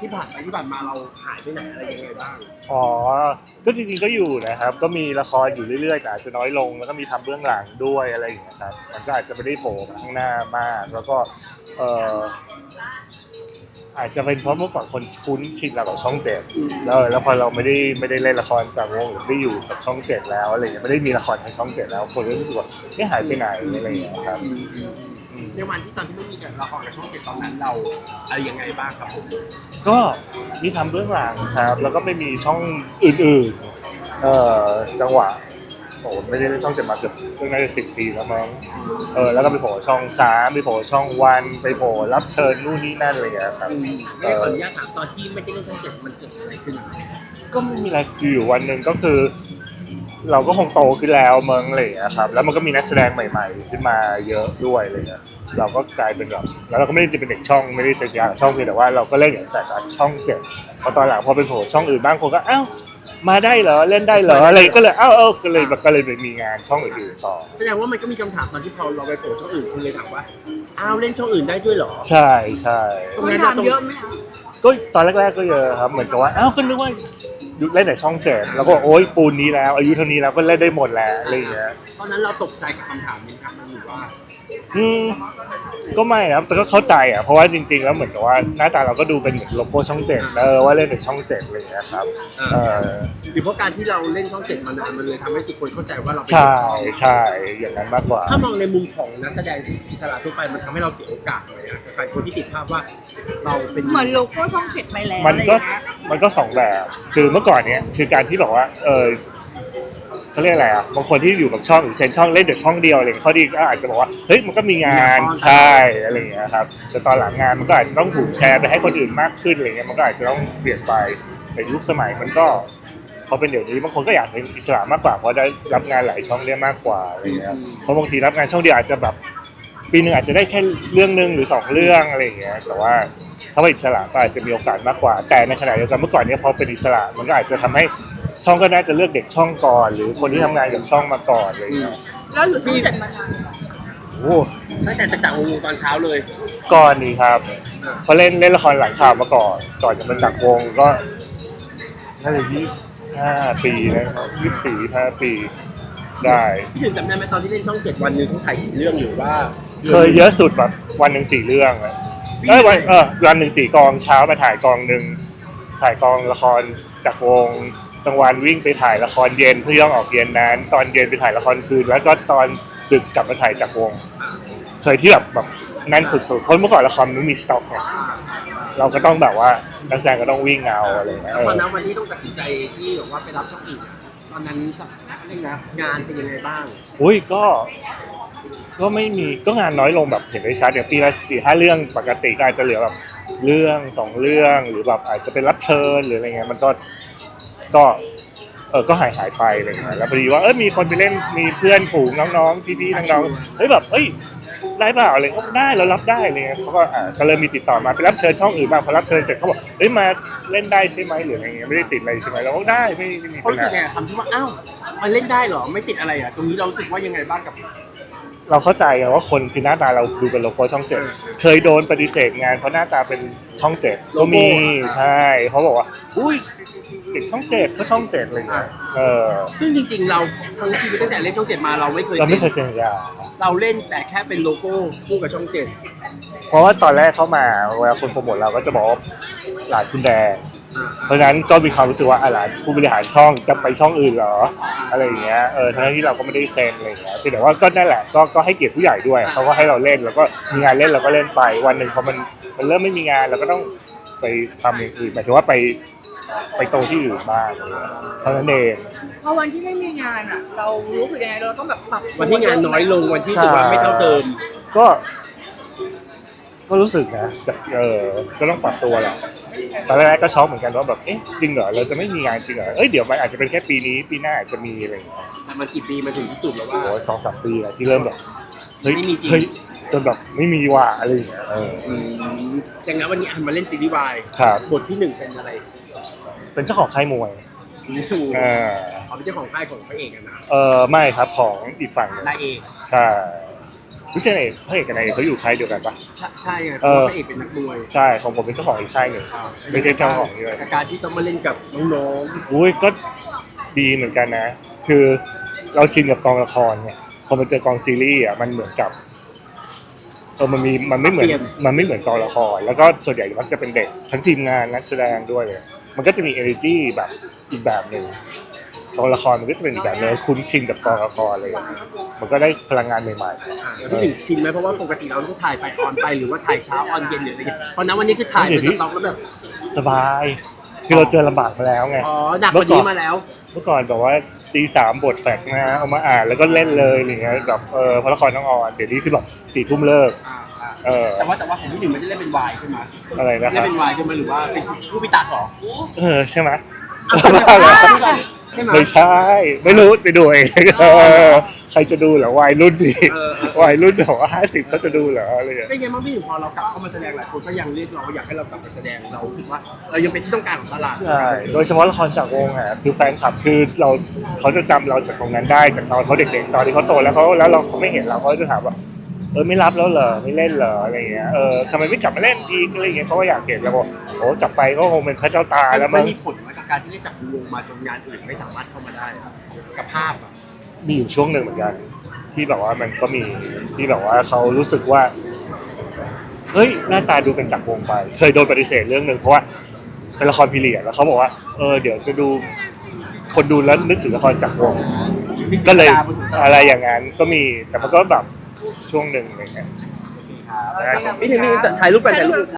ที่ผ่านไปที่ผ่านมาเราหายไปไหนอะไรยังไงบ้าง อ๋อ ก็จริงๆก็อยู่นะครับ ก็มีละครอยู่เรื่อยๆแต่อาจจะน้อยลง แล้วก็มีทำเบื้องหลังด้วยอะไรอย่างเงี้ยครับ มันก็อาจจะไม่ได้โผล่มาข้างหน้ามาก แล้วก็ เอออาจจะเป็นเพราะเมื่อก่อนคนคุ้นชินเรากับช่องเจ็ดแล้วแล้วพอเราไม่ได้ไม่ได้เล่นละครจากวงหรือไม่ได้อยู่กับช่องเจ็ดแล้วอะไรเงี้ยไม่ได้มีละครทางช่องเจ็ดแล้ว คนก็รู้สึกว่าไม่หายไปไหนอะไรอย่างเงี้ยครับ อืม ในวันที่ตอนที่ไม่มีการละครกับช่องเจ็ดตอนนั้นเราอะไรยังไงบ้างครับผมก็มีทำเบื้องหลังครับ แล้วก็ไม่มีช่องอื่นๆเอ่อจังหวะโอ้ไม่ได้เล่นช่องเจ็ดมาเกือบเพิ่งน่าจะสิบปีแล้วมั้งเออแล้วก็ไปโผล่ช่องสามไปโผล่ช่องวันไปโผล่รับเชิญนู่นนี่นั่นอะไรอย่างเงี้ยครับ ไม่ได้ขออนุญาตถามตอนที่ไม่ได้เล่นช่องเจ็ดมันเกิดอะไรขึ้นก็ไม่มีอะไรอยู่วันหนึ่งก็คือ เราก็คงโตขึ้นแล้วเมืองอะไรอย่างเงี้ยครับ แล้วมันก็มีนักแสดงใหม่ ๆ ขึ้นมาเยอะด้วยอะไรเงี้ยเราก็กลายเป็นแบบแล้วเราก็ไม่ได้เป็นเด็กช่องไม่ได้สัญญากับช่องเพียงแต่ว่าเราก็เล่นอย่างแต่กับช่องเจ็ดพอตอนหลังพอเป็นโผล่ช่องอื่นบ้างคนก็อ้าวมาได้เหรอเล่นได้เหรออะไรก็เลยอ้าวเออก็เลยแบบก็เลยไปมีงานช่องอื่นๆต่อ แสดงว่ามันก็มีคำถามตอนที่พอเราไปโผล่ช่องอื่นคุณเลยถามว่าอ้าวเล่นช่องอื่นได้ด้วยเหรอ ใช่ใช่ ตรงนั้นถามตรง เยอะไหมคะก็ตอนแรกๆก็เยอะครับ เหมือนกับว่าอ้าวก็นึกว่า เล่นแต่ช่องเจ็ดแล้วก็โอ๊ยปูนนี้แล้ว อายุเท่านี้แล้วก็เล่นได้หมดแล้วอะไรอย่างเงี้ยตอนนั้นเราตกใจกับคำถามนี้ครับมันหรือว่าอืมก็ไม่ครับแต่ก็เข้าใจอะเพราะว่าจริง ๆ แล้วเหมือนกับว่าหน้าตาเราก็ดูเป็นเหมือนโลโก้ช่องเจ็ดเออว่าเล่นในช่องเจ็ดอะไรอย่างเงี้ยครับเออหรือเพราะการที่เราเล่นช่องเจ็ดมานานมันเลยทำให้สุคนเข้าใจว่าเราเป็นใช่ช่องใช่อย่างนั้นมากกว่า ถ้ามองในมุมของนักแสดงอิสระทั่วไปมันทำให้เราเสียโอกาสเลยอะกับการคนที่ติดภาพว่าเราเป็นเหมือนโลโก้ช่องเจ็ดไปแล้วมันก็ อะไรอย่างเงี้ย มันก็สองแบบ คือเมื่อก่อนเนี้ยคือการที่บอกว่า เออเขาเรียกอะไรอะบางคนที่อยู่กับช่องหรือเซนช่องเล่นแต่ช่องเดียวอะไรเงี้ยเขาดีก็อาจจะบอกว่าเฮ้ยมันก็มีงานใช่อะไรอย่างเงี้ยครับแต่ตอนหลังงานมันก็อาจจะต้องถูกแชร์ไปให้คนอื่นมากขึ้นอะไรเงี้ยมันก็อาจจะต้องเปลี่ยนไปแต่ยุคสมัยมันก็พอเป็นเดี๋ยวนี้บางคนก็อยากเป็นอิสระมากกว่าเพราะได้รับงานหลายช่องได้มากกว่าอะไรเงี้ยเพราะบางทีรับงานช่องเดียวอาจจะแบบ ปีหนึ่งอาจจะได้แค่เรื่องหนึ่งหรือสองเรื่องอะไรอย่างเงี้ยแต่ว่าถ้าเป็นอิสระก็อาจจะมีโอกาสมากกว่า แต่ในขณะเดียวกันเมื่อก่อนเนี้พอเป็นอิสระมันก็อาจจะทำให้ช่องก็น่าจะเลือกเด็กช่องก่อน หรือคนที่ทำงานกับช่องมาก่อนอะไรอย่างเงี้ยแล้วอยู่ช่องเจ็ดมานานโอ้ตั้งแต่ตั้งแต่วงตอนเช้าเลยก่อนนี่ครับเพราะเล่นเล่นละครหลังข่าวมาก่อนก่อนจะมาจากวงก็น่าจะยี่สิบห้าปีนะครับยี่สิบสี่ห้าปีได้ พี่ถึงจำได้ไหมตอนที่เล่นช่องเจ็ดวันหนึ่งต้องถ่ายกี่เรื่องหรือว่า เคยเยอะสุดแบบวันหนึ่งสี่เรื่องอะเอ้ยวันเออวันหนึ่งสี่กองเช้ามาถ่ายกองหนึ่งถ่ายกองละครจากวงกลางวันวิ่งไปถ่ายละครเย็นเพื่อย่องออกเย็นนั้น ตอนเย็นไปถ่ายละครคืน แล้วก็ตอนดึกกลับมาถ่ายจากวง เคยที่แบบแบบนั่นสุดๆเพราะเมื่อก่อนละครมันไม่มีสต็อกไงเราก็ต้องแบบว่านักแสดงก็ต้องวิ่งเอาอะไรอย่างเงี้ยแล้วเอตออนนั้นวันที่ต้องตัดสินใจที่แบบว่าไปรับช่องอื่นอะตอนนั้นสักเรื่องนะงานเป็นยังไงบ้าง อุ้ยก็ ก็ไม่มีก็งานน้อยลงแบบเห็นได้ชัดอย่างปีละสี่ห้าเรื่องปกติก็อาจจะเหลือแบบเรื่องสองเรื่องหรือแบบอาจจะเป็นรับเชิญหรืออะไรเงี้ยมันก็ก็เออก็หายหายไปอะไรเงี้ยแล้วพอดีว่าเออมีคนไปเล่นมีเพื่อนฝูงน้องๆพี่ๆน้องๆเฮ้ยแบบเอ้ยได้เปล่าอะไรก็ได้เรารับได้อะไรเงี้ยเขาก็อ่าก็เริ่มมีติดต่อมาไปรับเชิญช่องอื่นบ้างพอรับเชิญเสร็จเขาบอกเฮ้ยมาเล่นได้ใช่ไหมหรืออะไรเงี้ยไม่ได้ติดอะไรใช่ไหมเราก็ได้ไม่ไม่มีเขาปัญรู้สึกหา ไงกับคำที่ว่าอ้าวมันเล่นได้เหรอไม่ติดอะไรอะตรงนี้เรารู้สึกว่ายังไงบ้างกับ เราเข้าใจอะว่าคนคือหน้าตาเราดูเป็นโลโก้ช่องเจ็ดเคยโดนปฏิเสธงานเพราะหน้าตาเป็นช่องเจ็ดก็มีโลโก้อะใช่เขาบอกว่าอุ้ยเด็กช่องเจ็ดก็ช่องเจ็ดอะไรอย่างเงี้ยเออซึ่งจริง ๆ เราทั้งชีวิตตั้งแต่เล่นช่องเจ็ดมาเราไม่เคยเราไม่เคเซ็นยเซ็นสัญญาเราเล่นแต่แค่เป็นโลโก้คู่กับช่องเจ็ดเพราะว่าตอนแรกเข้ามาเวลาคนโปรโมทเราก็จะบอกว่าหลานคุณแดงอ่า เพราะฉะนั้นก็มีความรู้สึกว่าอะหลานผู้บริหารช่องจะไปช่องอื่นเหรอ อะไรอย่างเงี้ยเออทั้งที่เราก็ไม่ได้เซ็นอะไรอย่างเงี้ยเพียงแต่ว่าก็นั่นแหละก็ก็ให้เกียรติผู้ใหญ่ด้วยเขาก็ให้เราเล่นแล้วก็มีงานเล่นเราก็เล่นไปวันหนึ่งพอมันมันเริ่มไม่มีงานเราก็ต้องไปทำอย่างอื่นหมายถึงว่าไปไปโตที่อื่นบ้างเท่านั้นเองพอวันที่ไม่มีงานอะ เรารู้สึกยังไงเราต้องแบบปรับวันที่งานน้อยลงวันที่สึกว่าไม่เท่าเดิม ก็ ก็รู้สึกนะจะเออก็ต้องปรับตัวแหละ ตอนแรกก็ช็อกเหมือนกันว่าแบบเอ๊ะจริงเหรอเราจะไม่มีงานจริงเหรอเอ้ยเดี๋ยวมันอาจจะเป็นแค่ปีนี้ปีหน้าอาจจะมีอะไรอย่างเงี้ยแต่มันกี่ปีมาถึงที่สุดแล้วว่า โอ้ยสองสามปีแหละที่เริ่มแบบเฮ้ยไม่มีจริง เฮ้ยจนแบบไม่มีว่ะอะไรอย่างเงี้ยเอออืมอย่างนั้นวันนี้อันมาเล่นซีรีส์วายครับบทที่หนึ่งเป็นอะไรเป็นเจ้าของค่ายมวยถูกเออเขาเป็นเจ้าของค่ายของพระเอกอะนะเออไม่ครับของอีกฝั่งหนึ่งนายเอกใช่ รู้สึกไงพระเอกกับนายเอกเขาอยู่ค่ายเดียวกันปะ ใช่ใช่ไงเพเอราะอว่าพระเอกเป็นนักมวยใช่ของผมเป็นเจ้าของอีกค่ายหนึ่ง ไม่ใช่เจ้าของด้วย กับการที่ต้องมาเล่นกับน้องอุ้ยก็ดีเหมือนกันนะ คือเราชินกับกองละครเนี่ยพอมันเจอกองซีรีส์อะมันเหมือนกับเออมันมีมันไม่เหมือนมันไม่เหมือนกองละคร แล้วก็ส่วนใหญ่มักจะเป็นเด็กทั้งทีมงานนักแสดงด้วยเลยมันก็จะมี energy แบบอีกแบบหนึ่ง กองละครมันก็จะเป็นอีกแบบหนึงคุ้นชินกับกองละครเลย มันก็ได้พลังงานใหม่ๆอ่าแล้วพี่ถึงชินไหมเพราะว่าปกติเราต้องถ่ายไปออนไปหรือว่าถ่ายเช้าออนเย็นหรืออะไรเงี้ยเพราะนั้นวันนี้คือถ่ายเป็นสต็อกแล้วแบบๆสบาย คือเราเจอลำบากมาแล้วไงอ๋อหนักกว่านี้มาแล้ว เมื่อก่อนแบบว่าตีสามบทแฟกซ์นะเอามาอ่านแล้วก็เล่นเลยอะไรเงี้ยแบบเออเพราะละครต้องออนเดี๋ยวนี้คือแบบสี่ทุ่มเลิกอ่าอ่าเออแต่ว่าแต่ว่าของพี่หนึ่งไม่ได้เล่นเป็นวายใช่ไหมอะไรนะคเล่รันบเป็นวายใช่ไหมหรือว่าเป็นผู้พิตัดหรอเออใช่ไหมอะว่าเหรอ ใช่ไหม ไม่ใช่ ไม่รู้ไปดูเองเออใครจะดูเหรอวัยรุ่นดีเออเออวัยรุ่นแบบว่าห้าสิบเขาจะดูเหรออะไรอย่างเงี้ย เป็นไงบ้างพี่หนึ่งพอเรากลับเข้ามาแสดงหลายคนก็ยังเรียกร้องอยากให้เรากลับไปแสดงเรารู้สึกว่าเรายังเป็นที่ต้องการของตลาด ใช่ โดยเฉพาะละครจากวงอะคือแฟนคลับคือเราเขาจะจำเราจากตรงนั้นได้จากตอนเขาเด็กๆ ตอนที่เขาโตแล้วเขาแล้วเราเขาไม่เห็นเราเขาจะถามว่าเออไม่รับแล้วเหรอไม่เล่นเหรออะไรอย่างเงี้ยเออทำไมไม่กลับมาเล่นอีกอะไรอย่างเงี้ยเขาก็อยากเห็นแล้วบอกโอ้กลับไปก็คงเป็นพระเจ้าตาแล้วมัมั้นง มีผลไหม กับการที่ได้จับวงมาจนงานอื่นไม่สามารถเข้ามาได้กับภาพอะมีอยู่ช่วงหนึ่งเหมือนกัน ที่แบบว่ามันก็มีที่แบบว่าเขารู้สึกว่าเฮ้ยหน้าตาดูเป็นจากวงไป เคยโดนปฏิเสธเรื่องหนึ่งเพราะว่าเป็นละครพีเรียดแล้วเขาบอกว่าเออเดี๋ยวจะดูคนดูแล้วนึกถึงละครจากวง ก็เลยอะไรอย่างนั้นก็มีแต่มันก็แบบช่วงหนึ่งอะไรเงี้ยพี่หนึ่งนี่ถ่ายรูปไปถ่ายรูป